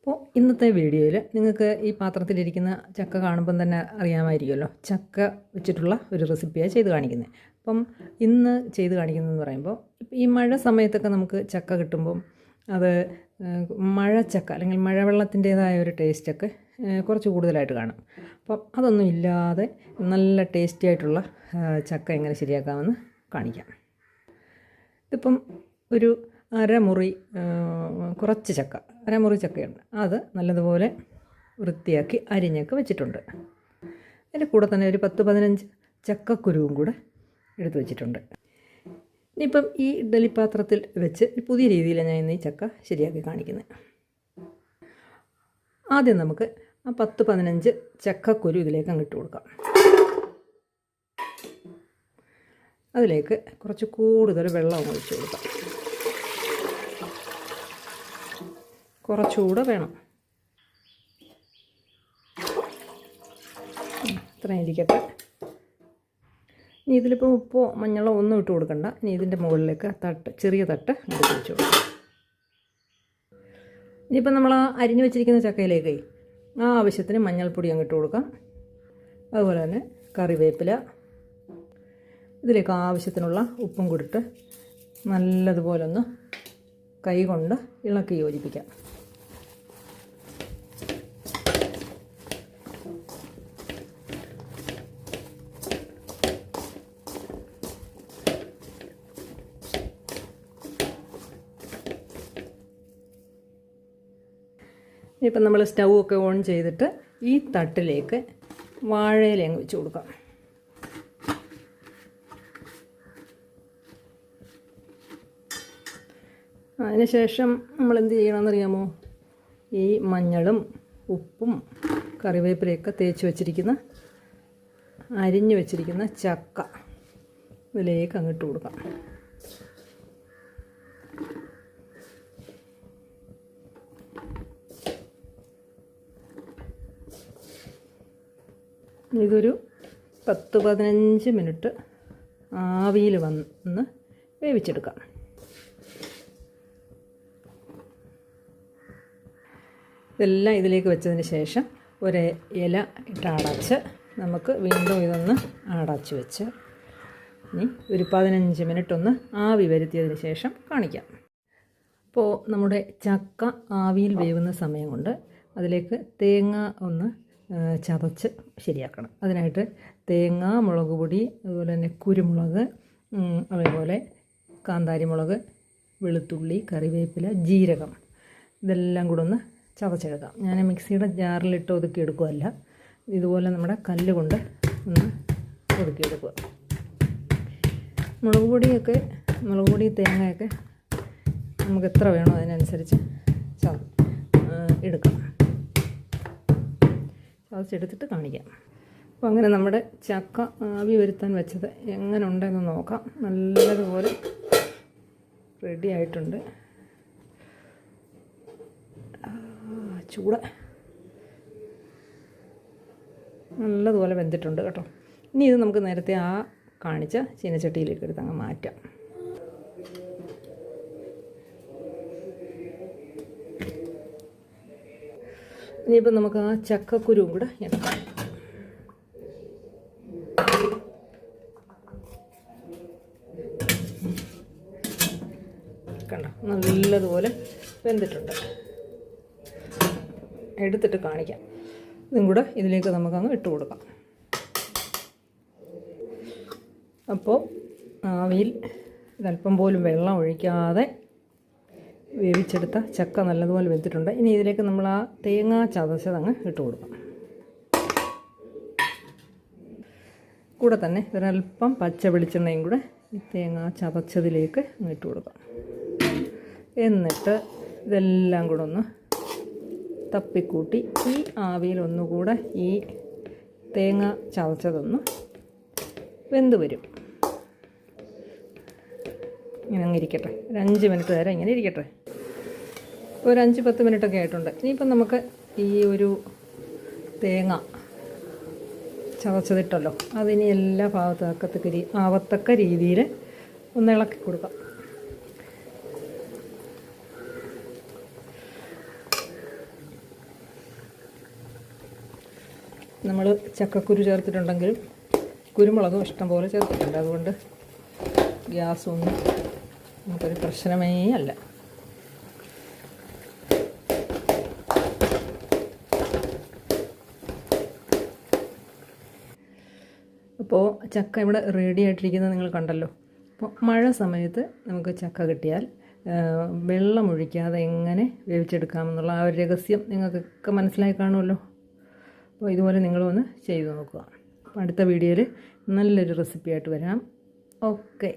അപ്പോൾ ഇന്നത്തെ വീഡിയോയിൽ നിങ്ങൾക്ക് ഈ പാത്രത്തിലിരിക്കുന്ന ചക്ക കാണുമ്പം തന്നെ അറിയാമായിരിക്കുമല്ലോ. ചക്ക വെച്ചിട്ടുള്ള ഒരു റെസിപ്പിയാണ് ചെയ്ത് കാണിക്കുന്നത് അപ്പം ഇന്ന് ചെയ്ത് കാണിക്കുന്നതെന്ന് പറയുമ്പോൾ ഈ മഴ സമയത്തൊക്കെ നമുക്ക് ചക്ക കിട്ടുമ്പം അത് മഴ ചക്ക അല്ലെങ്കിൽ മഴവെള്ളത്തിന്റേതായ ഒരു ടേസ്റ്റൊക്കെ കുറച്ച് കൂടുതലായിട്ട് കാണും. അപ്പം അതൊന്നും ഇല്ലാതെ നല്ല ടേസ്റ്റി ആയിട്ടുള്ള ചക്ക എങ്ങനെ ശരിയാക്കാമെന്ന് കാണിക്കാം. ഇതിപ്പം ഒരു അരമുറി കുറച്ച് ചക്ക അരമുറി ചക്കയുണ്ട്. അത് നല്ലതുപോലെ വൃത്തിയാക്കി അരിഞ്ഞൊക്കെ വെച്ചിട്ടുണ്ട്. അതിന്റെ കൂടെ തന്നെ ഒരു പത്ത് പതിനഞ്ച് ചക്കക്കുരുവും കൂടെ എടുത്തു വെച്ചിട്ടുണ്ട്. ഇനിയിപ്പം ഈ ഇഡ്ഡലി പാത്രത്തിൽ വെച്ച് പുതിയ രീതിയിലാണ് ഞാൻ ഇന്ന് ഈ ചക്ക ശരിയാക്കി കാണിക്കുന്നത്. ആദ്യം നമുക്ക് ആ പത്ത് പതിനഞ്ച് ചക്കക്കുരു ഇതിലേക്ക് അങ്ങിട്ട് കൊടുക്കാം. അതിലേക്ക് കുറച്ച് കൂടുതൽ വെള്ളം ഒഴിച്ചു കൊടുക്കാം. കുറച്ചുകൂടെ വേണം. ഇത്രയും ഇരിക്കട്ടെ. ഇനി ഇതിലിപ്പോൾ ഉപ്പോ മഞ്ഞളോ ഒന്നും ഇട്ട് കൊടുക്കണ്ട. ഇനി ഇതിന്റെ മുകളിലേക്ക് തട്ട് ചെറിയ തട്ട് ഇട്ട് വെച്ച് കൊടുക്കാം. ഇനിയിപ്പോൾ നമ്മൾ ആ അരിഞ്ഞു വെച്ചിരിക്കുന്ന ചക്കയിലേക്ക് ആ ആവശ്യത്തിന് മഞ്ഞൾപ്പൊടി അങ്ങിട്ട് കൊടുക്കാം. അതുപോലെ തന്നെ കറിവേപ്പില ഇതിലേക്ക് ആവശ്യത്തിനുള്ള ഉപ്പും കൊടുത്ത് നല്ലതുപോലെ ഒന്ന് കൈ കൊണ്ട് ഇളക്കി യോജിപ്പിക്കാം. ഇപ്പം നമ്മൾ സ്റ്റൗ ഒക്കെ ഓൺ ചെയ്തിട്ട് ഈ തട്ടിലേക്ക് വാഴയില അങ്ങ് വെച്ച് കൊടുക്കാം. അതിനുശേഷം നമ്മൾ എന്ത് ചെയ്യണമെന്നറിയാമോ? ഈ മഞ്ഞളും ഉപ്പും കറിവേപ്പിലയൊക്കെ തേച്ച് വെച്ചിരിക്കുന്ന അരിഞ്ഞു വെച്ചിരിക്കുന്ന ചക്ക ഇതിലേക്ക് അങ്ങിട്ട് കൊടുക്കാം. ഇതൊരു പത്ത് പതിനഞ്ച് മിനിറ്റ് ആവിയിൽ വന്ന് വേവിച്ചെടുക്കാം. ഇതെല്ലാം ഇതിലേക്ക് വെച്ചതിന് ശേഷം ഒരു ഇല ഇട്ട് അടച്ച് നമുക്ക് വീണ്ടും ഇതൊന്ന് അടച്ച് വെച്ച് ഇനി ഒരു പതിനഞ്ച് മിനിറ്റ് ഒന്ന് ആവി വരുത്തിയതിന് ശേഷം കാണിക്കാം. അപ്പോൾ നമ്മുടെ ചക്ക ആവിയിൽ വേവുന്ന സമയം കൊണ്ട് അതിലേക്ക് തേങ്ങ ഒന്ന് ചതച്ച് ശരിയാക്കണം. അതിനായിട്ട് തേങ്ങ മുളക് പൊടി അതുപോലെ തന്നെ കുരുമുളക് അതേപോലെ കാന്താരി മുളക് വെളുത്തുള്ളി കറിവേപ്പില ജീരകം ഇതെല്ലാം കൂടെ ഒന്ന് ചതച്ചെടുക്കാം. ഞാൻ മിക്സിയുടെ ജാറിലിട്ട് ഒതുക്കി എടുക്കുകയല്ല ഇതുപോലെ നമ്മുടെ കല്ല് കൊണ്ട് ഒന്ന് ഒതുക്കിയെടുക്കുക മുളക് പൊടിയൊക്കെ മുളക് പൊടി തേങ്ങയൊക്കെ നമുക്ക് എത്ര വേണോ അതിനനുസരിച്ച് എടുക്കാം. ചതച്ചെടുത്തിട്ട് കാണിക്കാം. അപ്പോൾ അങ്ങനെ നമ്മുടെ ചക്ക ആവി വരുത്താൻ വെച്ചത് എങ്ങനെ ഉണ്ടെന്ന് നോക്കാം. നല്ലതുപോലെ റെഡി ആയിട്ടുണ്ട്. ചൂട്. നല്ലതുപോലെ വെന്തിട്ടുണ്ട് കേട്ടോ. ഇനി ഇത് നമുക്ക് നേരത്തെ ആ കാണിച്ച ചീനച്ചട്ടിയിലേക്ക് എടുത്ത് അങ്ങ് മാറ്റാം. ഇനിയിപ്പോൾ നമുക്ക് ആ ചക്കക്കുരുവും കൂടെ എടുക്കാം. കണ്ടോ? നല്ലതുപോലെ വെന്തിട്ടുണ്ട്. എടുത്തിട്ട് കാണിക്കാം. ഇതും കൂടെ ഇതിലേക്ക് നമുക്കങ്ങ് ഇട്ട് കൊടുക്കാം. അപ്പോൾ ആവിയിൽ ഇതല്പം പോലും വെള്ളം ഒഴിക്കാതെ വേവിച്ചെടുത്ത ചക്ക നല്ലതുപോലെ വെന്തിട്ടുണ്ട്. ഇനി ഇതിലേക്ക് നമ്മൾ ആ തേങ്ങ ചതച്ചതങ്ങ് ഇട്ട് കൊടുക്കാം. കൂടെ തന്നെ ഇതിനൽപ്പം പച്ച വെളിച്ചെണ്ണയും കൂടെ ഈ തേങ്ങ ചതച്ചതിലേക്ക് ഇട്ട് കൊടുക്കാം. എന്നിട്ട് ഇതെല്ലാം കൂടെ ഒന്ന് തപ്പിക്കൂട്ടി ഈ ആവിയിൽ ഒന്നുകൂടെ ഈ തേങ്ങ ചതച്ചതൊന്ന് വെന്ത് വരും. ഇങ്ങനെ അങ്ങ് ഇരിക്കട്ടെ. ഒരു അഞ്ച് മിനിറ്റ് നേരം ഇങ്ങനെ ഇരിക്കട്ടെ. ഒരു അഞ്ച് പത്ത് മിനിറ്റൊക്കെ ആയിട്ടുണ്ട്. ഇനിയിപ്പം നമുക്ക് ഈ ഒരു തേങ്ങ ചതച്ചതിട്ടല്ലോ. അതിനി എല്ലാ ഭാഗത്തക്കത്തക്ക രീ ആവത്തക്ക രീതിയിൽ ഒന്ന് ഇളക്കി കൊടുക്കാം. നമ്മൾ ചക്കക്കുരു ചേർത്തിട്ടുണ്ടെങ്കിലും കുരുമുളകും ഇഷ്ടംപോലെ ചേർത്തിട്ടുണ്ട്. അതുകൊണ്ട് ഗ്യാസൊന്നും നമുക്കൊരു പ്രശ്നമേ അല്ല. അപ്പോൾ ചക്ക ഇവിടെ റെഡി ആയിട്ടിരിക്കുന്നത് നിങ്ങൾ കണ്ടല്ലോ. അപ്പോൾ മഴ സമയത്ത് നമുക്ക് ചക്ക കിട്ടിയാൽ വെള്ളമൊഴിക്കാതെ എങ്ങനെ വേവിച്ചെടുക്കാമെന്നുള്ള ആ ഒരു രഹസ്യം നിങ്ങൾക്കൊക്കെ മനസ്സിലായി കാണുമല്ലോ. അപ്പോൾ ഇതുപോലെ നിങ്ങളൊന്ന് ചെയ്തു നോക്കുക. അടുത്ത വീഡിയോയിൽ നല്ലൊരു റെസിപ്പിയായിട്ട് വരാം. ഓക്കെ.